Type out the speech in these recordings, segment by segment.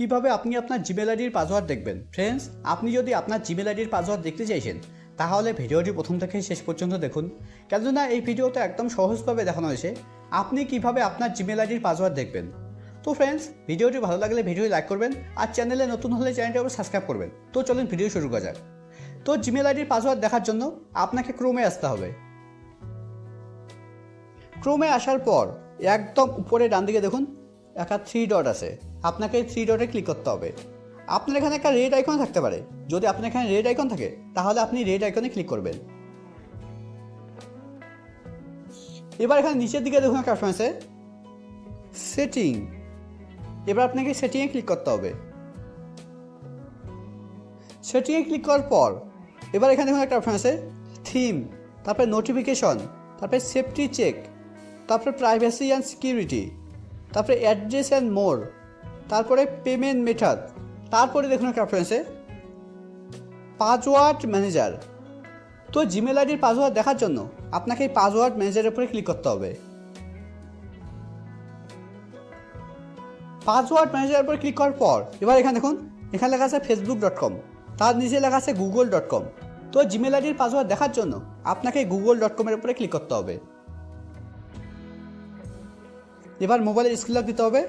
কীভাবে আপনি আপনার জিমেল আইডির পাসওয়ার্ড দেখবেন? ফ্রেন্ডস আপনি যদি আপনার জিমেল আইডির পাসওয়ার্ড দেখতে চাইছেন, তাহলে ভিডিওটি প্রথম থেকে শেষ পর্যন্ত দেখুন। কেননা এই ভিডিওতে একদম সহজভাবে দেখানো হয়েছে। আপনি কীভাবে আপনার জিমেল আইডির পাসওয়ার্ড দেখবেন? তো ফ্রেন্ডস ভিডিওটি ভালো লাগলে ভিডিওটি লাইক করবেন আর চ্যানেলে নতুন হলে চ্যানেলটি আবার সাবস্ক্রাইব করবেন। তো চলুন ভিডিও শুরু করা যাক। তো জিমেল আইডির পাসওয়ার্ড দেখার জন্য আপনাকে ক্রোমে আসতে হবে। ক্রোমে আসার পর একদম উপরে ডান দিকে দেখুন একটা থ্রি ডট আছে। আপনাকে থ্রি ডটে ক্লিক করতে হবে। আপনার এখানে একটা রেড আইকন থাকতে পারে। যদি আপনার এখানে রেড আইকন থাকে, তাহলে আপনি রেড আইকনে ক্লিক করবেন। এবার এখানে নিচের দিকে দেখুন একটা অপশন আছে। সেটিং এবার আপনাকে সেটিংয়ে ক্লিক করতে হবে। সেটিংয়ে ক্লিক করার পর, এবার এখানে দেখুন একটা অপশন আছে। থিম তারপরে নোটিফিকেশন তারপরে সেফটি চেক তারপরে প্রাইভেসি অ্যান্ড সিকিউরিটি তারপরে অ্যাড্রেস অ্যান্ড মোর তারপরে পেমেন্ট মেথড তারপরে দেখুন একটা অপশন আছে পাসওয়ার্ড ম্যানেজার তো জিমেল আইডির পাসওয়ার্ড দেখার জন্য আপনাকে এই পাসওয়ার্ড ম্যানেজারের উপরে ক্লিক করতে হবে। পাসওয়ার্ড ম্যানেজারের উপরে ক্লিক করার পর, এবার এখানে দেখুন, এখানে লেখা আছে ফেসবুক ডট কম তার নিচে লেখা আছে গুগল ডট কম তো জিমেল আইডির পাসওয়ার্ড দেখার জন্য আপনাকে গুগল ডট কমের উপরে ক্লিক করতে হবে। এবার মোবাইলের স্ক্রিন লক দিতে হবে।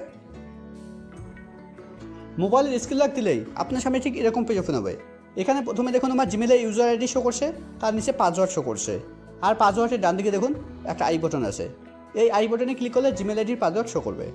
মোবাইলের স্ক্রিন লক দিলেই আপনার সামনে ঠিক এরকম পেজ ওপেন হবে। এখানে প্রথমে দেখুন আমার জিমেলের ইউজার আইডি শো করছে, তার নিচে পাসওয়ার্ড শো করছে। আর পাসওয়ার্ডের ডান দিকে দেখুন একটা আই বটন আছে। এই আই বটনে ক্লিক করলে জিমেল আইডির পাসওয়ার্ড শো করবে।